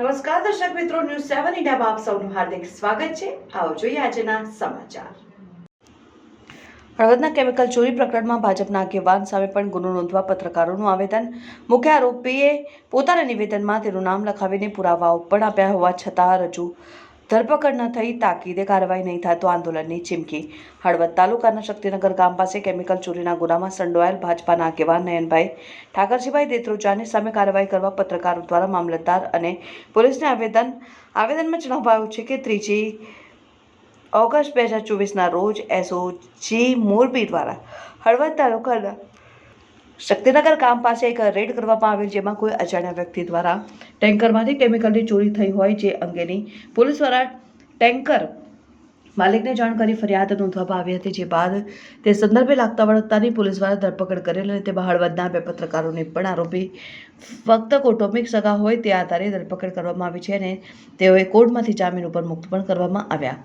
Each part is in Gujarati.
દર્શક મિત્રો ન્યૂઝ સેવન ઇન્ડિયામાં આપ સૌનું હાર્દિક સ્વાગત છે. આવો જોઈએ આજના સમાચાર. હળવદના કેમિકલ ચોરી પ્રકરણમાં ભાજપના આગેવાન સામે પણ ગુનો નોંધવા પત્રકારોનું આવેદન. મુખ્ય આરોપીએ પોતાના નિવેદનમાં તેનું નામ લખાવીને પુરાવાઓ પણ આપ્યા હોવા છતાં રજૂ ધરપકડ ન થઈ, તાકીદે કાર્યવાહી નહીં થાય તો આંદોલનની ચીમકી. હળવદ તાલુકાના શક્તિનગર ગામ પાસે કેમિકલ ચોરીના ગુનામાં સંડોવાયેલ ભાજપાના આગેવાન નયનભાઈ ઠાકરજીભાઈ દેત્રોજાની સામે કાર્યવાહી કરવા પત્રકારો દ્વારા મામલતદાર અને પોલીસને આવેદન, આવેદનમાં જણાવાયું છે કે ત્રીજી ઓગસ્ટ બે હજાર ચોવીસના રોજ એસઓજી મોરબી દ્વારા હળવદ તાલુકાના શક્તિનગર ગામ પાસે એક રેડ કરવામાં આવેલ જેમાં કોઈ અજાણ્યા વ્યક્તિ દ્વારા ટેન્કરમાંથી કેમિકલની ચોરી થઈ હોય જે અંગેની પોલીસ દ્વારા ટેન્કર માલિકને જાણ કરી ફરિયાદ નોંધવામાં આવી હતી. જે બાદ તે સંદર્ભે લાગતા વળગતાની પોલીસ દ્વારા ધરપકડ કરેલ અને તેમાં હળવદના બે પત્રકારોને પણ આરોપી ફક્ત કૌટુંબિક સગા હોય તે આધારે ધરપકડ કરવામાં આવી છે અને તેઓએ કોર્ટમાંથી જામીન ઉપર મુક્ત પણ કરવામાં આવ્યા.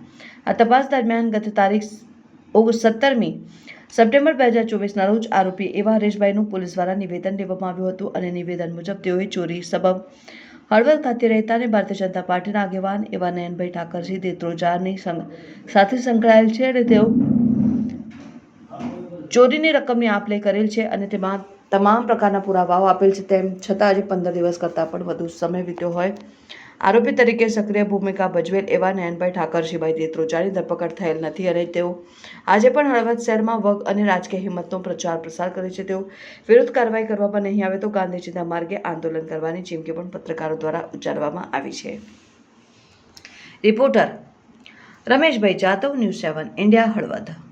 આ તપાસ દરમિયાન ગત તારીખ ઓગ સત્તરમી સપ્ટેમ્બર બે હજાર ચોવીસના રોજ આરોપી એવા હરેશભાઈનું પોલીસ દ્વારા નિવેદન લેવામાં આવ્યું હતું અને નિવેદન મુજબ તેઓએ ચોરી સબબ હળવદ ખાતે રહેતા અને ભારતીય જનતા પાર્ટીના આગેવાન એવા નયનભાઈ ઠાકરસિંહ દેત્રોજારની સાથે સંકળાયેલ છે અને તેઓ ચોરીની રકમની આપ લે કરેલ છે અને તેમાં તમામ પ્રકારના પુરાવાઓ આપેલ છે તેમ છતાં આજે પંદર દિવસ કરતાં પણ વધુ સમય વીત્યો હોય આરોપી તરીકે સક્રિય ભૂમિકા ભજવેલ એવા નયનભાઈ ઠાકરજીભાઈ દેત્રોજાની ધરપકડ થયેલ નથી અને તેઓ આજે પણ હળવદ શહેરમાં વગ અને રાજકીય હિંમતનો પ્રચાર પ્રસાર કરે છે. તેઓ વિરુદ્ધ કાર્યવાહી કરવામાં નહીં આવે તો ગાંધીજીના માર્ગે આંદોલન કરવાની ચીમકી પણ પત્રકારો દ્વારા ઉચ્ચારવામાં આવી છે. Reporter Rameshbhai Jadav News Seven, India, Halvad.